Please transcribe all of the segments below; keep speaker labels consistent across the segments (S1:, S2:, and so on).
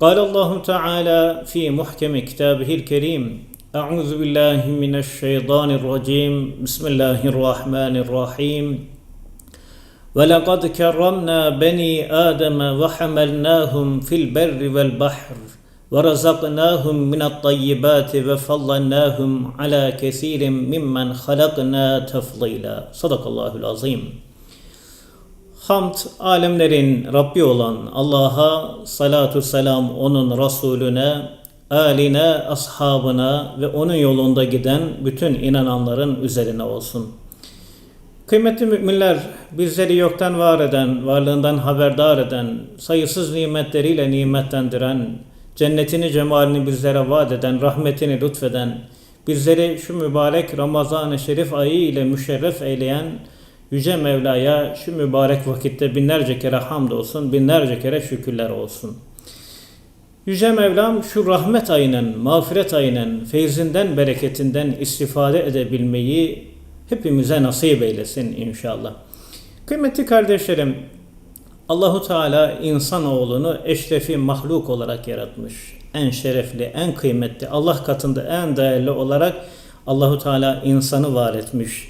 S1: قال الله تعالى في محكم كتابه الكريم أعوذ بالله من الشيطان الرجيم بسم الله الرحمن الرحيم. ولقد كرمنا بني آدم وحملناهم في البر والبحر ورزقناهم من الطيبات وفضلناهم على كثير ممن خلقنا تفضيلا. صدق الله العظيم. Hamd alemlerin Rabbi olan Allah'a salatu selam onun Resulüne, aline, ashabına ve onun yolunda giden bütün inananların üzerine olsun. Kıymetli müminler, bizleri yoktan var eden, varlığından haberdar eden, sayısız nimetleriyle nimetlendiren, cennetini cemalini bizlere vaat eden, rahmetini lütfeden, bizleri şu mübarek Ramazan-ı Şerif ayı ile müşerref eyleyen, Yüce Mevla'ya şu mübarek vakitte binlerce kere hamd olsun, binlerce kere şükürler olsun. Yüce Mevlam şu rahmet ayının, mağfiret ayının, feyzinden, bereketinden istifade edebilmeyi hepimize nasip eylesin inşallah. Kıymetli kardeşlerim, Allahu Teala insanoğlunu eşrefi mahluk olarak yaratmış. En şerefli, en kıymetli, Allah katında en değerli olarak Allahu Teala insanı var etmiş.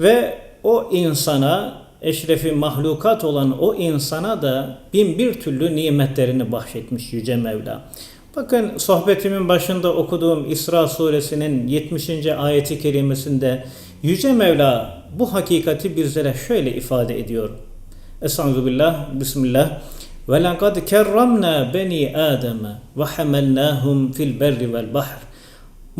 S1: Ve o insana, eşrefi mahlukat olan o insana da bin bir türlü nimetlerini bahşetmiş Yüce Mevla. Bakın sohbetimin başında okuduğum İsra suresinin 70. ayeti kerimesinde Yüce Mevla bu hakikati bizlere şöyle ifade ediyor. Bismillah. Ve lekad kerramna beni Adem'e ve hamelnahum fil berri vel bahr.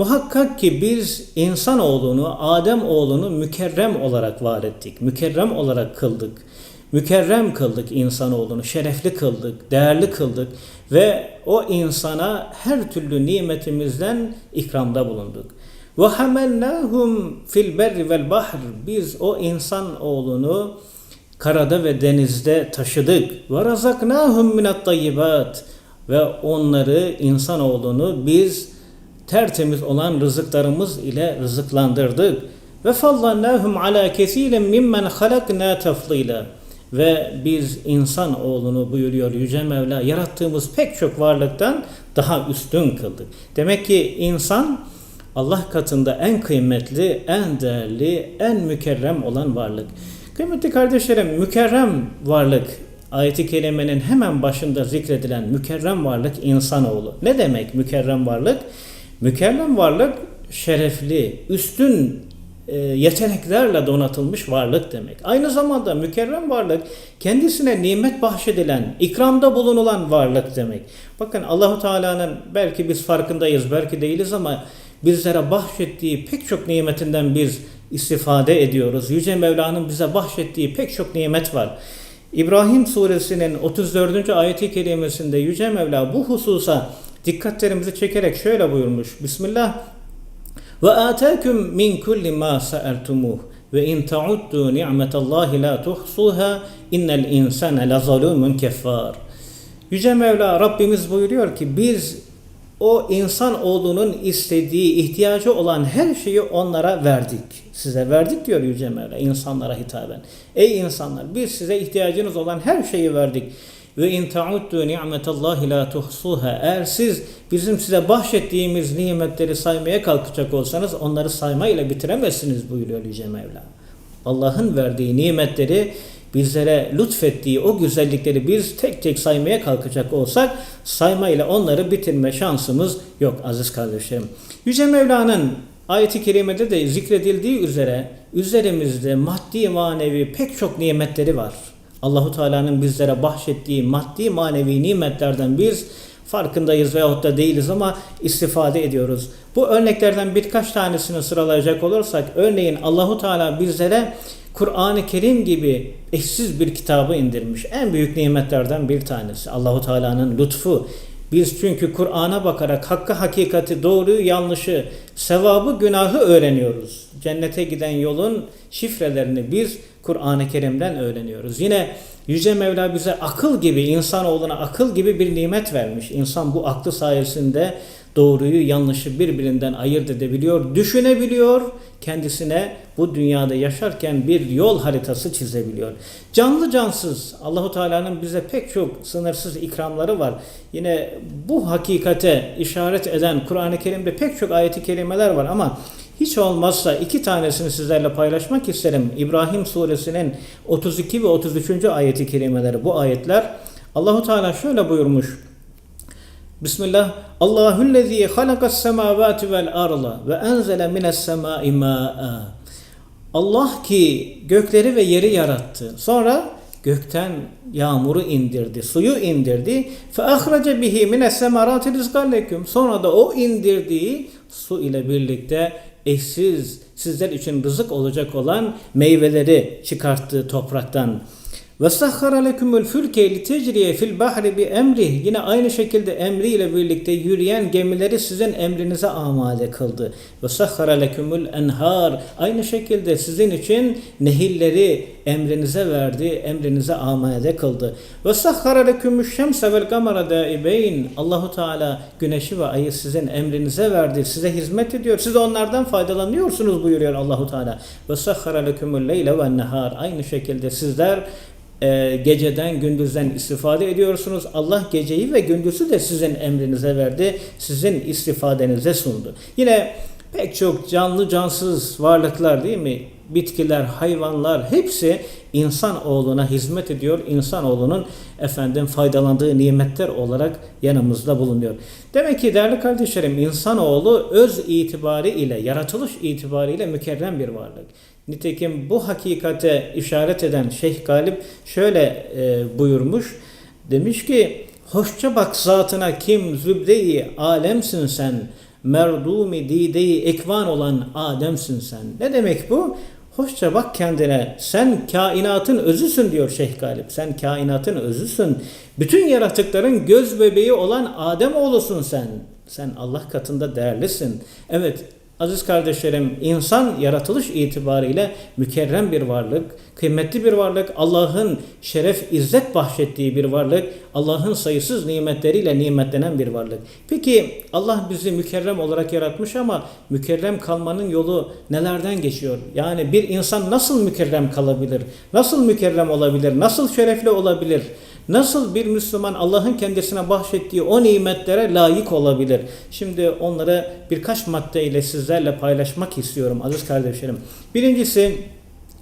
S1: Muhakkak ki biz insan oğlunu, Adem oğlunu mükerrem olarak var ettik. Mükerrem olarak kıldık. Mükerrem kıldık insanoğlunu, şerefli kıldık, değerli kıldık ve o insana her türlü nimetimizden ikramda bulunduk. Ve hamennahum fil berri vel bahr. Biz o insan oğlunu karada ve denizde taşıdık. Ve razaknahum minat tayyibat. Ve onları insanoğlunu biz tertemiz olan rızıklarımız ile rızıklandırdık. Ve fallannahum ala kesiren mimmen halakna tafdila. Ve biz insan oğlunu buyuruyor Yüce Mevla yarattığımız pek çok varlıktan daha üstün kıldık. Demek ki insan Allah katında en kıymetli, en değerli, en mükerrem olan varlık. Kıymetli kardeşlerim, mükerrem varlık ayeti kerimenin hemen başında zikredilen mükerrem varlık insanoğlu. Ne demek mükerrem varlık? Mükerrem varlık şerefli, üstün e, yeteneklerle donatılmış varlık demek. Aynı zamanda mükerrem varlık kendisine nimet bahşedilen, ikramda bulunulan varlık demek. Bakın Allahu Teala'nın belki biz farkındayız, belki değiliz ama bizlere bahşettiği pek çok nimetinden biz istifade ediyoruz. Yüce Mevla'nın bize bahşettiği pek çok nimet var. İbrahim suresinin 34. ayeti kerimesinde Yüce Mevla bu hususa dikkatlerimizi çekerek şöyle buyurmuş. Bismillah. Ve atâküm min kulli ma sa'altumuh ve in ta'uddu ni'metallahi la tuhsuha innel insane la zalumun keffar. Yüce Mevla Rabbimiz buyuruyor ki biz o insan oğlunun istediği, ihtiyacı olan her şeyi onlara verdik. Size verdik diyor Yüce Mevla insanlara hitaben. Ey insanlar biz size ihtiyacınız olan her şeyi verdik. Ve in ta'uddu ni'metallahi la tuhsuha. Eğer siz bizim size bahşettiğimiz nimetleri saymaya kalkacak olsanız onları saymayla bitiremezsiniz buyuruyor Yüce Mevla. Allah'ın verdiği nimetleri bizlere lütfettiği o güzellikleri biz tek tek saymaya kalkacak olsak saymayla onları bitirme şansımız yok aziz kardeşlerim. Yüce Mevla'nın ayeti kerimede de zikredildiği üzere üzerimizde maddi manevi pek çok nimetleri var. Allahu Teala'nın bizlere bahşettiği maddi manevi nimetlerden biz farkındayız veyahut da değiliz ama istifade ediyoruz. Bu örneklerden birkaç tanesini sıralayacak olursak örneğin Allahu Teala bizlere Kur'an-ı Kerim gibi eşsiz bir kitabı indirmiş. En büyük nimetlerden bir tanesi. Allahu Teala'nın lütfu. Biz çünkü Kur'an'a bakarak hakkı, hakikati, doğruyu, yanlışı, sevabı, günahı öğreniyoruz. Cennete giden yolun şifrelerini biz Kur'an-ı Kerim'den öğreniyoruz. Yine Yüce Mevla bize akıl gibi, insanoğluna akıl gibi bir nimet vermiş. İnsan bu aklı sayesinde doğruyu, yanlışı birbirinden ayırt edebiliyor, düşünebiliyor, kendisine bu dünyada yaşarken bir yol haritası çizebiliyor. Canlı cansız Allahu Teala'nın bize pek çok sınırsız ikramları var. Yine bu hakikate işaret eden Kur'an-ı Kerim'de pek çok ayeti kelimeler var ama hiç olmazsa iki tanesini sizlerle paylaşmak isterim. İbrahim suresinin 32 ve 33. ayeti kelimeleri bu ayetler. Allahu Teala şöyle buyurmuş. Bismillah. Allahüllezî halakas semâvâti vel arla ve enzele mines semâi mâ'a. Allah ki gökleri ve yeri yarattı. Sonra gökten yağmuru indirdi, suyu indirdi. Fe ahrace bihi mines semarati rizqan leküm. Sonra da o indirdiği su ile birlikte eşsiz sizler için rızık olacak olan meyveleri çıkarttı topraktan. Ve sahhara lekumul fülke li tecriye fil bahri bi emri. Yine aynı şekilde emriyle birlikte yürüyen gemileri sizin emrinize amade kıldı. Ve sahhara lekumul enhar. Aynı şekilde sizin için nehirleri emrinize verdi, emrinize amade kıldı. Ve sahhara lekumuş şemse vel kamera daibeyn. Allahu Teala güneşi ve ayı sizin emrinize verdi. Size hizmet ediyor. Siz onlardan faydalanıyorsunuz buyuruyor Allahu Teala. Ve sahhara lekumul leyle ve nehar. Aynı şekilde sizler e, geceden gündüzden istifade ediyorsunuz. Allah geceyi ve gündüzü de sizin emrinize verdi. Sizin istifadenize sundu. Yine pek çok canlı cansız varlıklar değil mi? Bitkiler, hayvanlar hepsi insan oğluna hizmet ediyor. İnsan oğlunun efendim faydalandığı nimetler olarak yanımızda bulunuyor. Demek ki değerli kardeşlerim insanoğlu öz itibariyle, yaratılış itibariyle mükerrem bir varlık. Nitekim bu hakikate işaret eden Şeyh Galip şöyle e, buyurmuş. Demiş ki hoşça bak zatına kim zübde-i alemsin sen. Merdumi dide-i ekvan olan Adem'sin sen. Ne demek bu? Hoşça bak kendine. Sen kainatın özüsün diyor Şeyh Galip. Sen kainatın özüsün. Bütün yaratıkların göz bebeği olan Adem oğlusun sen. Sen Allah katında değerlisin. Evet Aziz kardeşlerim, insan yaratılış itibariyle mükerrem bir varlık, kıymetli bir varlık, Allah'ın şeref, izzet bahşettiği bir varlık, Allah'ın sayısız nimetleriyle nimetlenen bir varlık. Peki Allah bizi mükerrem olarak yaratmış ama mükerrem kalmanın yolu nelerden geçiyor? Yani bir insan nasıl mükerrem kalabilir? Nasıl mükerrem olabilir? Nasıl şerefli olabilir? Nasıl bir Müslüman Allah'ın kendisine bahşettiği o nimetlere layık olabilir? Şimdi onları birkaç madde ile sizlerle paylaşmak istiyorum aziz kardeşlerim. Birincisi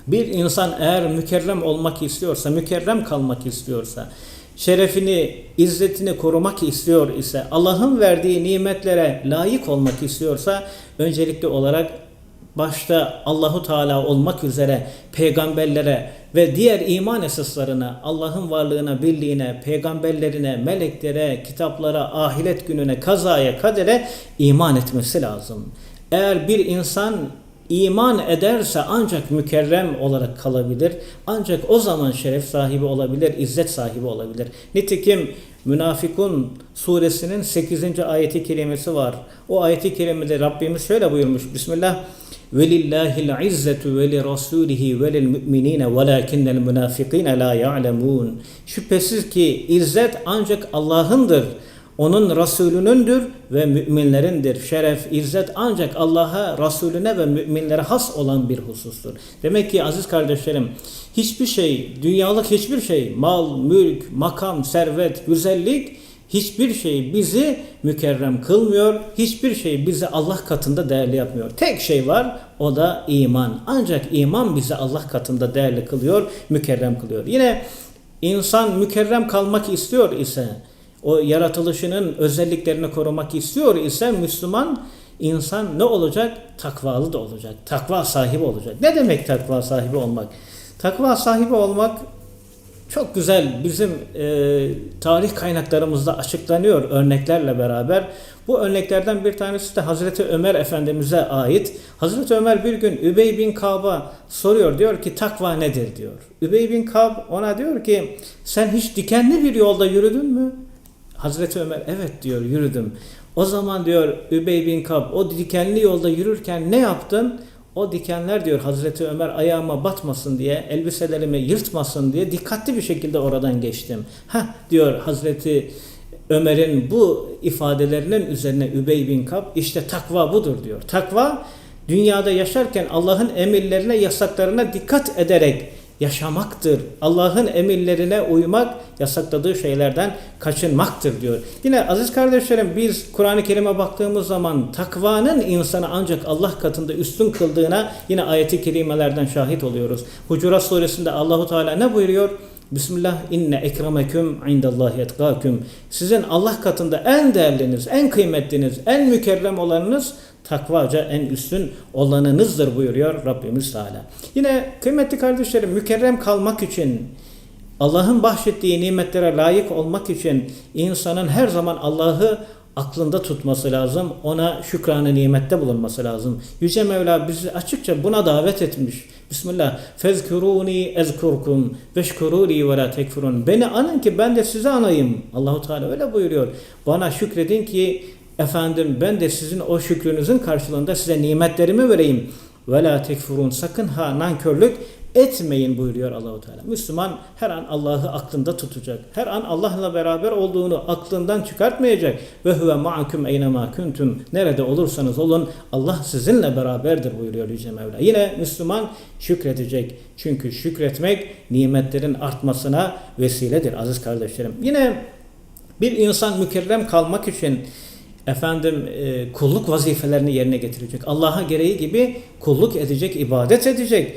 S1: bir insan eğer mükerrem olmak istiyorsa, mükerrem kalmak istiyorsa, şerefini, izzetini korumak istiyor ise, Allah'ın verdiği nimetlere layık olmak istiyorsa öncelikli olarak başta Allahu Teala olmak üzere peygamberlere ve diğer iman esaslarına, Allah'ın varlığına, birliğine, peygamberlerine, meleklere, kitaplara, ahiret gününe, kazaya, kadere iman etmesi lazım. Eğer bir insan iman ederse ancak mükerrem olarak kalabilir. Ancak o zaman şeref sahibi olabilir, izzet sahibi olabilir. Nitekim Münafikun suresinin 8. ayeti kelimesi var. O ayeti kerimede Rabbimiz şöyle buyurmuş. Bismillah. وَلِلَّهِ الْعِزَّةُ وَلِرَسُولِهِ وَلِلْمُؤْمِنِينَ وَلَاكِنَّ الْمُنَافِقِينَ لَا يَعْلَمُونَ Şüphesiz ki izzet ancak Allah'ındır. Onun Resulünündür ve müminlerindir. Şeref, izzet ancak Allah'a, Resulüne ve müminlere has olan bir husustur. Demek ki aziz kardeşlerim, hiçbir şey, dünyalık hiçbir şey, mal, mülk, makam, servet, güzellik, hiçbir şey bizi mükerrem kılmıyor. Hiçbir şey bizi Allah katında değerli yapmıyor. Tek şey var o da iman. Ancak iman bizi Allah katında değerli kılıyor, mükerrem kılıyor. Yine insan mükerrem kalmak istiyor ise o yaratılışının özelliklerini korumak istiyor ise Müslüman insan ne olacak? Takvalı da olacak. Takva sahibi olacak. Ne demek takva sahibi olmak? Takva sahibi olmak çok güzel bizim e, tarih kaynaklarımızda açıklanıyor örneklerle beraber. Bu örneklerden bir tanesi de Hazreti Ömer Efendimiz'e ait. Hazreti Ömer bir gün Übey bin Kab'a soruyor. Diyor ki takva nedir diyor. Übey bin Kab ona diyor ki sen hiç dikenli bir yolda yürüdün mü? Hazreti Ömer evet diyor yürüdüm. O zaman diyor Übey bin Kab o dikenli yolda yürürken ne yaptın? O dikenler diyor Hazreti Ömer ayağıma batmasın diye, elbiselerimi yırtmasın diye dikkatli bir şekilde oradan geçtim. Ha diyor Hazreti Ömer'in bu ifadelerinin üzerine Übey bin Kab işte takva budur diyor. Takva dünyada yaşarken Allah'ın emirlerine, yasaklarına dikkat ederek yaşamaktır. Allah'ın emirlerine uymak, yasakladığı şeylerden kaçınmaktır diyor. Yine aziz kardeşlerim biz Kur'an-ı Kerim'e baktığımız zaman takvanın insanı ancak Allah katında üstün kıldığına yine ayeti kerimelerden şahit oluyoruz. Hucurat suresinde Allahu Teala ne buyuruyor? Bismillah inne ekremeküm indallahi etkâküm. Sizin Allah katında en değerliniz, en kıymetliniz, en mükerrem olanınız takvaca en üstün olanınızdır buyuruyor Rabbimiz Teala. Yine kıymetli kardeşlerim mükerrem kalmak için Allah'ın bahşettiği nimetlere layık olmak için insanın her zaman Allah'ı aklında tutması lazım. Ona şükranı nimette bulunması lazım. Yüce Mevla bizi açıkça buna davet etmiş. Bismillah. Fezkuruni ezkurkum veşkuruli ve la tekfurun. Beni anın ki ben de size anayım. Allahu Teala öyle buyuruyor. Bana şükredin ki efendim ben de sizin o şükrünüzün karşılığında size nimetlerimi vereyim. Ve la tekfurun. Sakın ha nankörlük etmeyin buyuruyor Allahu Teala. Müslüman her an Allah'ı aklında tutacak. Her an Allah'la beraber olduğunu aklından çıkartmayacak. Ve huve ma'akum eynema kuntum. Nerede olursanız olun Allah sizinle beraberdir buyuruyor Yüce Mevla. Yine Müslüman şükredecek. Çünkü şükretmek nimetlerin artmasına vesiledir aziz kardeşlerim. Yine bir insan mükerrem kalmak için efendim e, kulluk vazifelerini yerine getirecek. Allah'a gereği gibi kulluk edecek, ibadet edecek.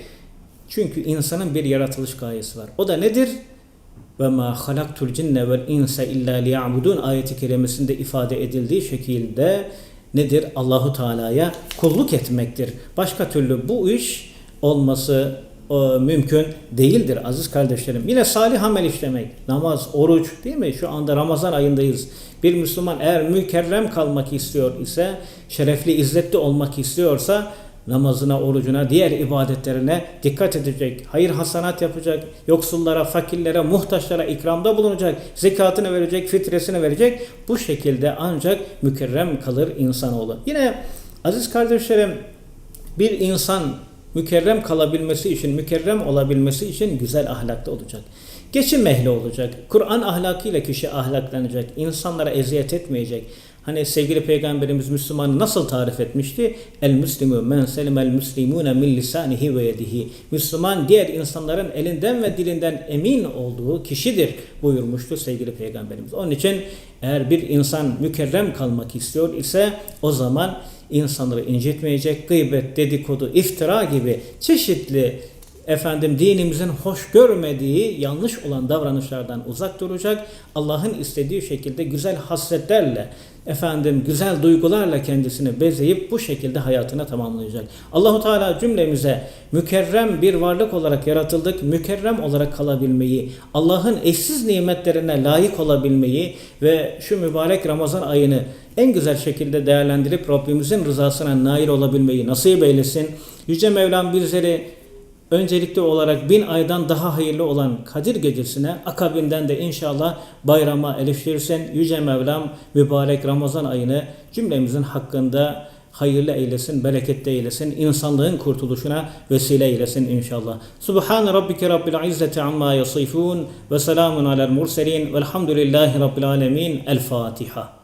S1: Çünkü insanın bir yaratılış gayesi var. O da nedir? Ve ma halaktul cinne vel insa illa liya'budun ayeti kerimesinde ifade edildiği şekilde nedir? Allahu Teala'ya kulluk etmektir. Başka türlü bu iş olması o, mümkün değildir aziz kardeşlerim. Yine salih amel işlemek, namaz, oruç değil mi? Şu anda Ramazan ayındayız. Bir Müslüman eğer mükerrem kalmak istiyor ise, şerefli, izzetli olmak istiyorsa namazına, orucuna, diğer ibadetlerine dikkat edecek. Hayır hasanat yapacak. Yoksullara, fakirlere, muhtaçlara ikramda bulunacak. Zekatını verecek, fitresini verecek. Bu şekilde ancak mükerrem kalır insanoğlu. Yine aziz kardeşlerim bir insan mükerrem kalabilmesi için, mükerrem olabilmesi için güzel ahlaklı olacak. Geçim ehli olacak. Kur'an ahlakıyla kişi ahlaklanacak. İnsanlara eziyet etmeyecek. Hani sevgili peygamberimiz Müslümanı nasıl tarif etmişti? El müslimu men selimel müslimune min lisanihi ve yedihi. Müslüman diğer insanların elinden ve dilinden emin olduğu kişidir buyurmuştu sevgili peygamberimiz. Onun için eğer bir insan mükerrem kalmak istiyor ise o zaman insanları incitmeyecek, gıybet, dedikodu, iftira gibi çeşitli efendim dinimizin hoş görmediği yanlış olan davranışlardan uzak duracak. Allah'ın istediği şekilde güzel hasletlerle efendim güzel duygularla kendisini bezeyip bu şekilde hayatına tamamlayacak. Allahu Teala cümlemize mükerrem bir varlık olarak yaratıldık. Mükerrem olarak kalabilmeyi, Allah'ın eşsiz nimetlerine layık olabilmeyi ve şu mübarek Ramazan ayını en güzel şekilde değerlendirip Rabbimizin rızasına nail olabilmeyi nasip eylesin. Yüce Mevlam bizleri öncelikli olarak bin aydan daha hayırlı olan Kadir gecesine akabinden de inşallah bayrama eriştirsin. Yüce Mevlam mübarek Ramazan ayını cümlemizin hakkında hayırlı eylesin, bereketli eylesin, insanlığın kurtuluşuna vesile eylesin inşallah. Subhan rabbike rabbil izzeti amma yasifun ve selamun alel murselin velhamdülillahi rabbil alemin. El Fatiha.